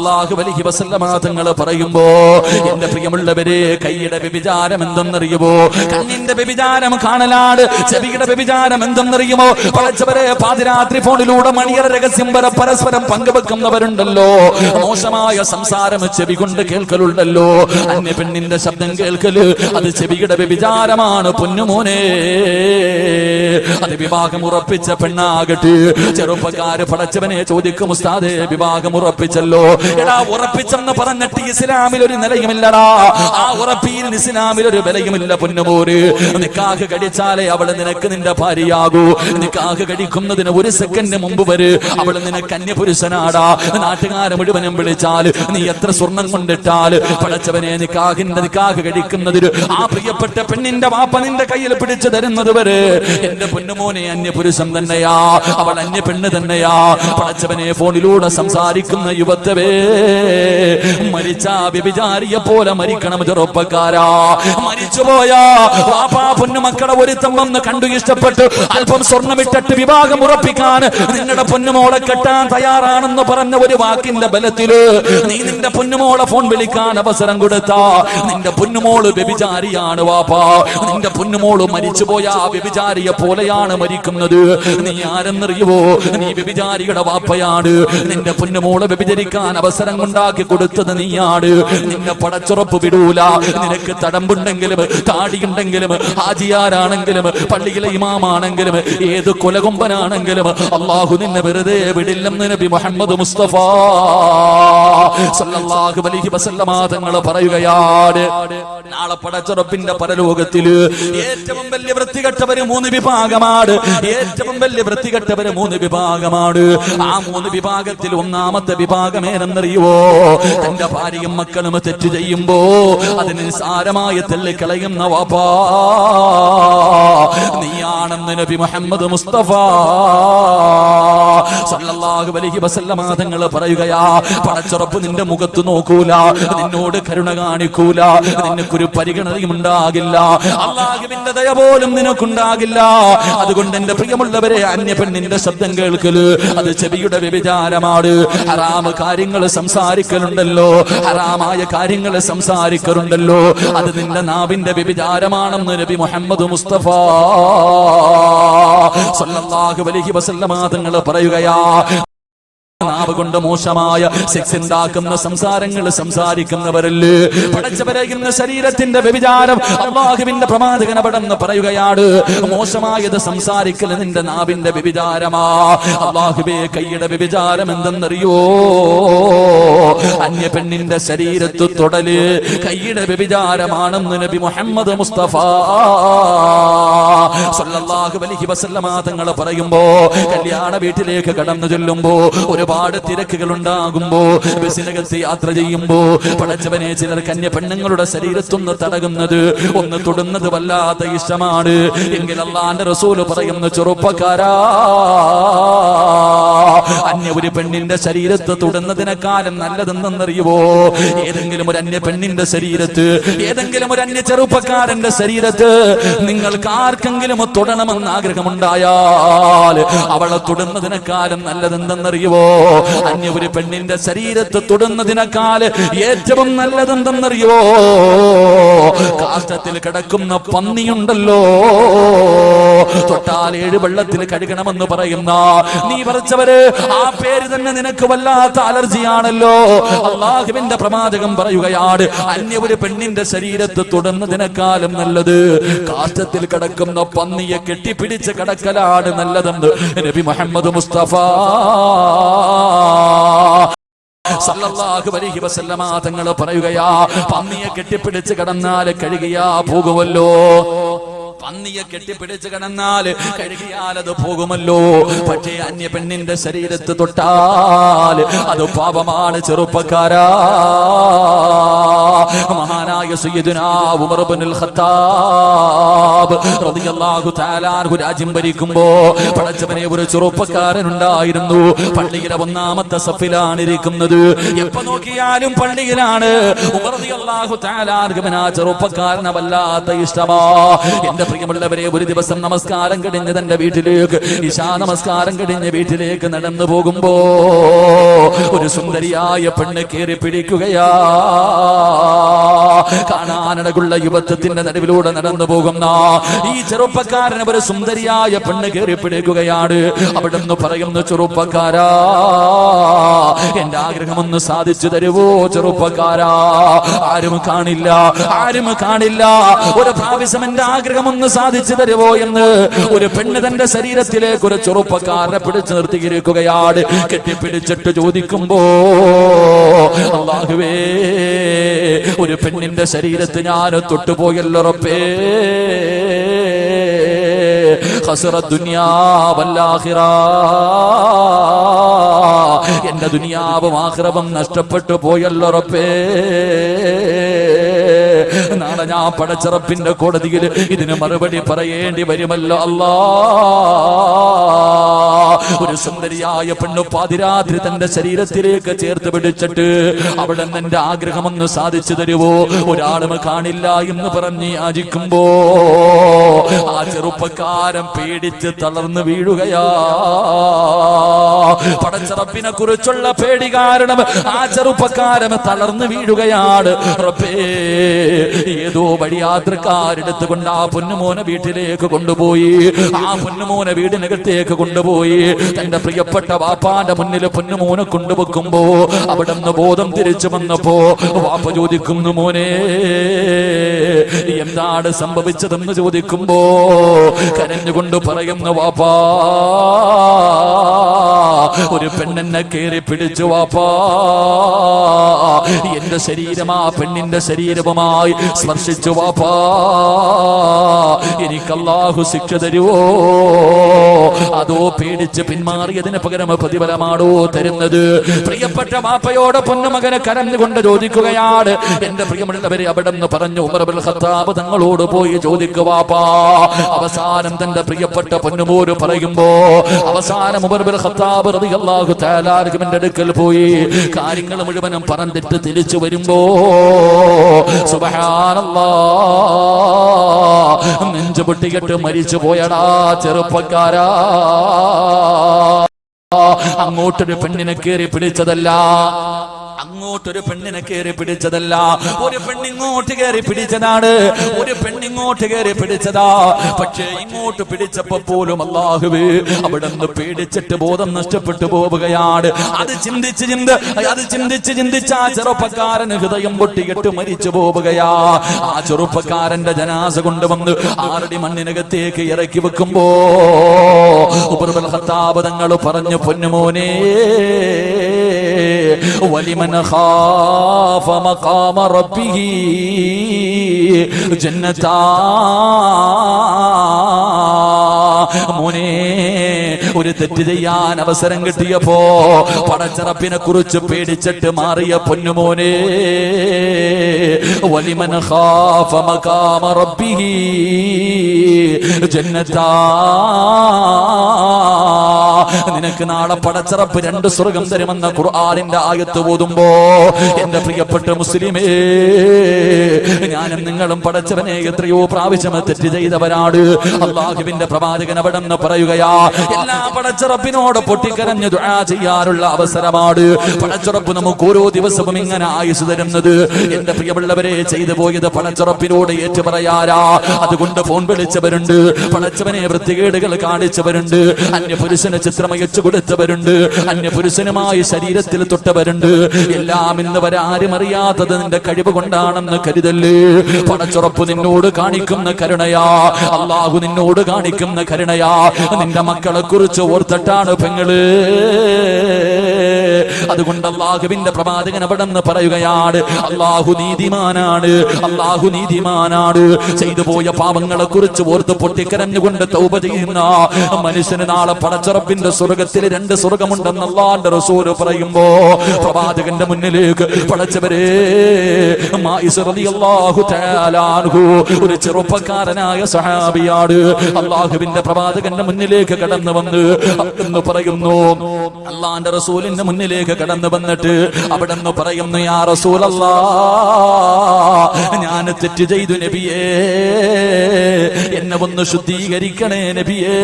സല്ലല്ലാഹു അലൈഹി വസല്ലമ തങ്ങൾ പറയുമ്പോ എന്റെ പ്രിയമുള്ളവരെ കൈയുടെ വ്യഭിചാരം എന്തെന്നറിയുമോ? കണ്ണിന്റെ വ്യഭിചാരം കാണലാണ്. ചെവിയുടെ വ്യഭിചാരം എന്തെന്നറിയുമോ? പഴച്ചവരെ പാതിരാത്രി ഫോണിലൂടെ മണിയറ രഹസ്യം വരെ പരസ്പരം പങ്കുവെക്കുന്നവരുണ്ടല്ലോ. മോശമായ സംസാരം ചെവി കൊണ്ട് കേൾക്കലുണ്ടല്ലോ. അന്യ പെണ്ണിന്റെ ശബ്ദം കേൾക്കൽ അത് ചെവിയുടെ വ്യഭിചാരമാണ് പൊന്നുമോനെ. അത് വിവാഹം ഉറപ്പിച്ച പെണ്ണാകട്ടെ. ചെറുപ്പക്കാര് പടച്ചവനെ ചോദിക്കും ഉസ്താദേ വിവാഹം ഉറപ്പിച്ചല്ലോ. എടാ ഉറപ്പിച്ചെന്ന് പറഞ്ഞിട്ട് ഇസ്ലാമിൽ ഒരു നിലയുമില്ലടാ. ആ ഉറപ്പിയിൽ ഇസ്ലാമിൽ ഒരു വിലയുമില്ല പൊന്നുമോര്. നിക്കാഹ് കടിച്ചാലേ അവൾ നിനക്ക് നിന്റെ ഭാര്യയാകൂ. നിക്കാഹ് കടിക്കുന്നതിന് ഒരു സെക്കൻഡ് മുമ്പ് വരെ. അവൾ നിനക്ക് അന്യപുരുഷനാടാ നാട്ടുകാരെ മുഴുവനും വിളിച്ചാൽ നീ എത്ര സ്വർണം കൊണ്ടിട്ടാൽ പടച്ചവനെ നിക്കാഹിന്റെ നിക്കാഹ് കടിക്കുന്നതിന് ആ പ്രിയപ്പെട്ട പെണ്ണിന്റെ വാപ്പ നിന്റെ കയ്യിൽ പിടിച്ചു തരുന്നത് വരെ. എന്റെ പൊന്നുമോനെ അന്യപുരുഷൻ തന്നെയാ. അവൾ അന്യ പെണ്ണ് തന്നെയാ. പടച്ചവനെ ഫോണിലൂടെ സംസാരിക്കുന്ന യുവത്വേ മരിച്ച വ്യഭിചാരിയെ പോലെ മരിക്കണം ചെറുപ്പക്കാരാ. മരിച്ചുപോയാ വാപ്പാ പൊന്നുമക്കളെ ഒരുത്തം വന്ന് കണ്ടു ഇഷ്ടപ്പെട്ട് അല്പം സ്വർണമിട്ടിട്ട് വിവാഹം ഉറപ്പിക്കാൻ നിങ്ങളുടെ പൊന്നുമോളെ കെട്ടാൻ തയ്യാറാണെന്ന് പറഞ്ഞ ഒരു വാക്കിന്റെ ബലത്തിൽ നീ നിന്റെ പൊന്നുമോളെ ഫോൺ വിളിക്കാൻ അവസരം കൊടുത്താ. നിന്റെ പൊന്നുമോൾ വ്യഭിചാരിയാണ് വാപ്പാ. നിന്റെ പൊന്നുമോൾ മരിച്ചുപോയ വ്യഭിചാരിയെ പോലെയാണ് മരിക്കുന്നത്. നീ ആരെന്നറിയുവോ? നീ വ്യഭിചാരിയുടെ വാപ്പയാണ്. നിന്റെ പൊന്നുമോളെ വ്യഭിചരിക്കാൻ അവസരം ഉണ്ടാക്കി കൊടുത്തത് നീയാണ്. നിന്നെ പടച്ചുറപ്പ് വിടൂല. നിനക്ക് തടമ്പുണ്ടെങ്കിലും താടിയുണ്ടെങ്കിലും ഹാജിയാരാണെങ്കിലും പള്ളിയിലെ ഇമാമാണെങ്കിലും ഏത് കൊലകൊമ്പനാണെങ്കിലും അള്ളാഹു നിന്നെ വെറുതെ വിടില്ലെന്ന് നബി മുഹമ്മദ് മുസ്തഫ സല്ലല്ലാഹു അലൈഹി വസല്ലമ തങ്ങൾ പറയുകയാണ്. നാളെ പടച്ചുറപ്പിന്റെ പരലോകത്തിൽ ഏറ്റവും വലിയ വൃത്തികെട്ടവര് മൂന്ന് വിഭാഗമാണ്. ഏറ്റവും വലിയ വൃത്തികെട്ടവര് മൂന്ന് വിഭാഗമാണ്. ആ മൂന്ന് വിഭാഗത്തിൽ ഒന്നാമത്തെ വിഭാഗം ഏതെന്നറിയുവോ തന്റെ ഭാര്യയും മക്കളും തെറ്റ് ചെയ്യുമ്പോ അതിന് സാരമായ കളയുന്ന വാപ്പാ. നീയാണെന്ന് നബി മുഹമ്മദ് മുസ്തഫ. സല്ലല്ലാഹു അലൈഹി വസല്ലമ തങ്ങൾ പറയുകയാ പടച്ചുറപ്പ് നിന്റെ മുഖത്ത് നോക്കൂല നിന്നോട് കരുണ കാണിക്കൂല നിനക്കൊരു പരിഗണനയും ഉണ്ടാകില്ല. അള്ളാഹുവിന്റെ ദയ പോലും നിനക്കുണ്ടാകില്ല. അതുകൊണ്ട് എന്റെ പ്രിയമുള്ളവരെ അന്യ പെണ്ണിന്റെ ശബ്ദം കേൾക്കൽ അത് ചെവിയുടെ വ്യഭിചാരമാണ്. ഹറാമ കാര്യങ്ങൾ സംസാരിക്കലുണ്ടല്ലോ. ഹറാമായ കാര്യങ്ങൾ സംസാരിക്കലുണ്ടല്ലോ. അത് നിന്റെ നാവിന്റെ വ്യഭിചാരമാണെന്ന് നബി മുഹമ്മദ് മുസ്തഫ സല്ലല്ലാഹു അലൈഹി വസല്ലമ തങ്ങൾ പറയുകയാ നാവ് കൊണ്ട് മോശമായ സെക്സ് ഉണ്ടാക്കുന്ന സംസാരങ്ങൾ സംസാരിക്കുന്നവരല്ലേ? പടച്ചവരെ ഇന്ന് ശരീരത്തിന്റെ വ്യഭിചാരം അള്ളാഹുവിന്റെ പ്രമാദകനപടെന്ന് പറയുകയാണ് മോശമായത് സംസാരിക്കൽ നിന്റെ നാവിന്റെ വ്യഭിചാരമാ. അള്ളാഹുബേ കൈയുടെ വ്യഭിചാരം എന്തെന്നറിയോ? അന്യ പെണ്ണിന്റെ ശരീരത്ത് തൊടൽ കൈയുടെ വ്യഭിചാരമാണെന്ന് നബി മുഹമ്മദ് മുസ്തഫ സല്ലല്ലാഹു അലൈഹി വസല്ലമ തങ്ങൾ പറയുമ്പോ കല്യാണ വീട്ടിലേക്ക് കടന്നു ചെല്ലുമ്പോ ഒരുപാട് തിരക്കുകൾ ഉണ്ടാകുമ്പോ ബസ്സിനകത്ത് യാത്ര ചെയ്യുമ്പോ പടച്ചവനെ ചിലർ കന്യ പെണ്ണുങ്ങളുടെ ശരീരത്തൊന്ന് തടകുന്നത് ഒന്ന് തൊടുന്നത് വല്ലാത്ത ഇഷ്ടമാണ്. എങ്കിൽ റസൂൽ പറയുന്ന ചെറുപ്പക്കാരാ അന്യ ഒരു പെണ്ണിന്റെ ശരീരത്ത് തൊടുന്നതിനെക്കാലം നല്ലതെന്നറിയുവോ ഏതെങ്കിലും ഒരു അന്യ പെണ്ണിന്റെ ശരീരത്ത് ഏതെങ്കിലും ഒരു അന്യ ചെറുപ്പക്കാരന്റെ ശരീരത്ത് നിങ്ങൾക്ക് ആർക്കെങ്കിലും തൊടണമെന്ന് ആഗ്രഹമുണ്ടായാൽ അവളെ തൊടുന്നതിനെക്കാലം നല്ലതെന്തെന്നറിയുവോ? അന്യ ഒരു പെണ്ണിന്റെ ശരീരത്ത് തൊടുന്നതിനേക്കാൾ ഏറ്റവും നല്ലതെന്തെന്നറിയോ? കാഷ്ടത്തിൽ കിടക്കുന്ന പന്നിയുണ്ടല്ലോ. തൊട്ടാൽ ഏഴ് വെള്ളത്തിൽ കഴുകണമെന്ന് പറയുന്ന നീ പറിച്ചവര് ആ പേര് തന്നെ നിനക്ക് വല്ലാത്ത അലർജിയാണല്ലോ. അള്ളാഹുവിന്റെ പ്രമാചകം പറയുകയാണ് അന്യ ഒരു പെണ്ണിന്റെ ശരീരത്ത് തൊടുന്നതിനേക്കാളും നല്ലത് കാഷ്ടത്തിൽ കിടക്കുന്ന പന്നിയെ കെട്ടിപ്പിടിച്ച് കിടക്കലാണ് നല്ലതെന്ന് നബി മുഹമ്മദ് മുസ്തഫ തങ്ങൾ പറയുകയാ പന്നിയെ കെട്ടിപ്പിടിച്ച് കടന്നാൽ കഴുകിയാ പോകുമല്ലോ പന്നിയെ കെട്ടിപ്പിടിച്ച് കിടന്നാൽ കഴുകിയാൽ അത് പോകുമല്ലോ. പക്ഷേ അന്യ പെണ്ണിന്റെ ശരീരത്ത് തൊട്ടാൽ അത് പാപമാണ് ചെറുപ്പക്കാരാ. മഹാനായ സയ്യിദുനാ ഉമർ ഖത്താബ് റളിയല്ലാഹു തആല രാജ്യം ഭരിക്കുമ്പോ പടച്ചവനെ ഒരു ചെറുപ്പക്കാരൻ ഉണ്ടായിരുന്നു പള്ളിയിലെ ഒന്നാമത്തെ സഫിലാണ് ഇരിക്കുന്നത്. എപ്പോ നോക്കിയാലും പള്ളിയിലാണ്. ഉമർ റളിയല്ലാഹു തആല ആ ചെറുപ്പക്കാരനെ വല്ലാത്ത ഇഷ്ടമാ. എന്റെ പ്രിയമുള്ളവരെ ഒരു ദിവസം നമസ്കാരം കഴിഞ്ഞ് തന്റെ വീട്ടിലേക്ക് ഇശാ നമസ്കാരം കഴിഞ്ഞ് വീട്ടിലേക്ക് നടന്നു പോകുമ്പോ ഒരു സുന്ദരിയായ പെണ്ണ് കയറി പിടിക്കുകയാ. കാണാനടകുള്ള യുവത്വത്തിന്റെ നടുവിലൂടെ നടന്നു പോകുന്ന ഈ ചെറുപ്പക്കാരൻ ഒരു സുന്ദരിയായ പെണ്ണ് കയറി പിടിക്കുകയാണ്. അവിടെ പറയുന്ന ചെറുപ്പക്കാരാ എന്റെ ആഗ്രഹമൊന്ന് സാധിച്ചു തരുവോ ചെറുപ്പക്കാരാ? ആരും കാണില്ല ആരും കാണില്ല. ഒരു പ്രാവശ്യം എന്റെ ആഗ്രഹമൊന്ന് സാധിച്ചു തരുവോ? എന്ന് ഒരു പെണ്ണ് തന്റെ ശരീരത്തിലേക്ക് ഒരു ചെറുപ്പക്കാരനെ പിടിച്ചു നിർത്തിയിരിക്കുകയാണ്. കെട്ടിപ്പിടിച്ചിട്ട് ചോദിക്കുമ്പോ അള്ളാഹുവേ ഒരു പെണ്ണിന്റെ ശരീരത്ത് ഞാൻ തൊട്ടുപോയല്ലുറപ്പേ എന്റെ ദുനിയാവും ആഹ്രവം നഷ്ടപ്പെട്ടു പോയല്ലുറപ്പേ നാളെ ഞാൻ പടച്ചിറപ്പിന്റെ കോടതിയിൽ ഇതിന് മറുപടി പറയേണ്ടി വരുമല്ലോ അല്ലാ. ഒരു സുന്ദരിയായ പെണ്ണ് പാതിരാത്രി തന്റെ ശരീരത്തിലേക്ക് ചേർത്ത് പിടിച്ചിട്ട് അവിടെ എന്റെ ആഗ്രഹമൊന്ന് സാധിച്ചു തരുവോ? ഒരാളും കാണില്ല എന്ന് പറഞ്ഞ് യാചിക്കുമ്പോ ആ ചെറുപ്പക്കാരൻ പേടിച്ച് തളർന്നു വീഴുകയാ. പടച്ചറപ്പിനെ കുറിച്ചുള്ള പേടി കാരണം ആ ചെറുപ്പക്കാരൻ തളർന്നു വീഴുകയാണ്. റബ്ബേ ഏതോ വഴിയാത്രക്കാരെടുത്ത് കൊണ്ട് ആ പൊന്നുമോനെ വീട്ടിലേക്ക് കൊണ്ടുപോയി. ആ പൊന്നുമോനെ വീടിനകത്തേക്ക് കൊണ്ടുപോയി. തന്റെ പ്രിയപ്പെട്ട വാപ്പാന്റെ മുന്നിൽ പൊന്നുമോനെ കൊണ്ടുവെക്കുമ്പോ അവിടെ നിന്ന് ബോധം തിരിച്ചു വന്നപ്പോ വാപ്പ ചോദിക്കുന്നു മോനെ എന്താണ് സംഭവിച്ചതെന്ന് ചോദിക്കുമ്പോ കരഞ്ഞുകൊണ്ട് പറയുന്ന വാപ്പാ ഒരു പെണ്ണെന്നെ കയറി പിടിച്ചു വാപ്പാ. എന്റെ ശരീരം ആ പെണ്ണിന്റെ ശരീരവുമായി സ്പർശിച്ചു വാപ്പാ. എനിക്കല്ലാഹു ശിക്ഷ തരുവോ? അതോ പേടിച്ച് പിന്മാറിയതിന് പകരം പ്രതിഫലമാണോ തരുന്നത്? പ്രിയപ്പെട്ട വാപ്പയോട് പൊന്നുമകനെ കരഞ്ഞുകൊണ്ട് ചോദിക്കുകയാണ്. എന്റെ പ്രിയമുള്ളവരെ അവിടെ നിന്ന് പറഞ്ഞു ഉമർ അബ്ദുൽ ഖത്താബ് തങ്ങളോട് പോയി ചോദിക്കുവാപ്പാ അവസാനം തന്റെ പ്രിയപ്പെട്ട പൊന്നുമോര് പറയുമ്പോ അവസാനം ഉമർ അബ്ദുൽ ഖത്താബ് റളിയല്ലാഹു തആല അൻഹുവിന്റെ അടുക്കൽ പോയി. കാര്യങ്ങൾ മുഴുവനും പറഞ്ഞിട്ട് തിരിച്ചു വരുമ്പോ നെഞ്ചു പൊട്ടിയിട്ട് മരിച്ചു പോയടാ ചെറുപ്പക്കാരാ. അങ്ങോട്ടൊരു പെണ്ണിനെ കയറി പിടിച്ചതല്ല. അങ്ങോട്ടൊരു പെണ്ണിനെ കയറി പിടിച്ചതല്ല. ഒരു പെണ്ണിങ്ങോട്ട് കയറി പിടിച്ചതാണ്. ഒരു പെണ്ണിങ്ങോട്ട് കയറി പിടിച്ചതാ. പക്ഷേ ഇങ്ങോട്ട് പിടിച്ചപ്പോ പോലും അള്ളാഹുവേ അവിടെ നിന്ന് പേടിച്ചിട്ട് ബോധം നഷ്ടപ്പെട്ടു പോവുകയാണ്. അത് ചിന്തിച്ച് ചിന്ത അത് ചിന്തിച്ച് ചിന്തിച്ച് ആ ചെറുപ്പക്കാരന് ഹൃദയം പൊട്ടിയിട്ട് മരിച്ചു പോവുകയാ. ആ ചെറുപ്പക്കാരന്റെ ജനാസ കൊണ്ടുവന്ന് ആറടി മണ്ണിനകത്തേക്ക് ഇറക്കി വെക്കുമ്പോ ഉപർബൽ ഹത്താപതങ്ങൾ തങ്ങൾ പറഞ്ഞു പൊന്നുമോനെ വലിമൻ ഖാഫ മഖാമ റബ്ബിഹി ജന്നതാ മോനെ ഒരു തെറ്റ് ചെയ്യാൻ അവസരം കിട്ടിയപ്പോ പടച്ചറപ്പിനെ കുറിച്ച് പേടിച്ചിട്ട് മാറിയ പൊന്നുമോനെ വലിമൻ ഖാഫ മഖാമ റബ്ബിഹി ജന്നതാ നിനക്ക് നാളെ പടച്ചറപ്പ് രണ്ട് സ്വർഗം തരുമെന്ന ഖുർആാനിന്റെ ആയത്ത് ഓതുമ്പോ എന്റെ പ്രിയപ്പെട്ട മുസ്ലിമേ ഞാനും നിങ്ങളും പടച്ചവനെ എത്രയോ പ്രാവശ്യം തെറ്റ് ചെയ്തവരാണ്. അള്ളാഹുവിന്റെ പ്രവാചകൻ അവിടെ നിന്ന് പറയുകയാ എല്ലാ പടച്ചറപ്പിനോട് പൊട്ടിക്കരഞ്ഞു ദുആ ചെയ്യാനുള്ള അവസരമാണ്. പടച്ചുറപ്പ് നമുക്ക് ഓരോ ദിവസവും ഇങ്ങനെ ആയുസ് തരുന്നത്. എന്റെ പ്രിയമുള്ളവരെ ചെയ്തു പോയത് പടച്ചുറപ്പിനോട് ഏറ്റു പറയാരാ അതുകൊണ്ട് ഫോൺ വിളിച്ചവരുണ്ട് പടച്ചവനെ വൃത്തികേടുകൾ കാണിച്ചവരുണ്ട് അന്യ പുരുഷന് ചിത്രം അയച്ചു കൊടുത്തവരുണ്ട്. അന്യ പുരുഷനുമായി ശരീരത്തിൽ തൊട്ടവരുണ്ട്. എല്ലാം ഇന്ന് വരാരും അറിയാത്തത് നിന്റെ കഴിവ് കൊണ്ടാണെന്ന് കരുതല്ലേ? പണച്ചുറപ്പ് നിന്നോട് കാണിക്കുന്ന കരുണയാ. അള്ളാഹു നിന്നോട് കാണിക്കുന്ന കരുണയാ. നിന്റെ മക്കളെ കുറിച്ച് ഓർത്തിട്ടാണ് പെങ്ങൾ. അതുകൊണ്ട് അള്ളാഹുവിന്റെ പ്രവാചകൻ അവിടെ നിന്ന് പറയുകയാണ് അള്ളാഹു നീതിമാനാണ്. അള്ളാഹു നീതിമാനാണ്. ചെയ്തു പോയ പാപങ്ങളെ കുറിച്ച് ഓർത്ത് പൊട്ടിക്കരഞ്ഞുകൊണ്ട് തൗപ ചെയ്യുന്ന മനുഷ്യന് നാളെ പടച്ചുറപ്പിന്റെ സ്വർഗത്തിൽ രണ്ട് സ്വർഗമുണ്ടെന്ന് അള്ളാന്റെ റസൂൽ പറയുമ്പോ പ്രവാചകന്റെ മുന്നിലേക്ക് പടച്ചവരെ ഒരു ചെറുപ്പക്കാരനായ സഹാബിയാണ് അള്ളാഹുവിന്റെ പ്രവാചകന്റെ മുന്നിലേക്ക് കടന്നു വന്ന് എന്ന് പറയുന്നു അള്ളാന്റെ റസൂലിന്റെ മുന്നിലേക്ക് കടന്നു വന്നിട്ട് അവിടെ നിന്ന് പറയുന്നു യാ റസൂലല്ലാ ഞാൻ തെറ്റ് ചെയ്തു നബിയേ എന്നെ ഒന്ന് ശുദ്ധീകരിക്കണേ നബിയേ.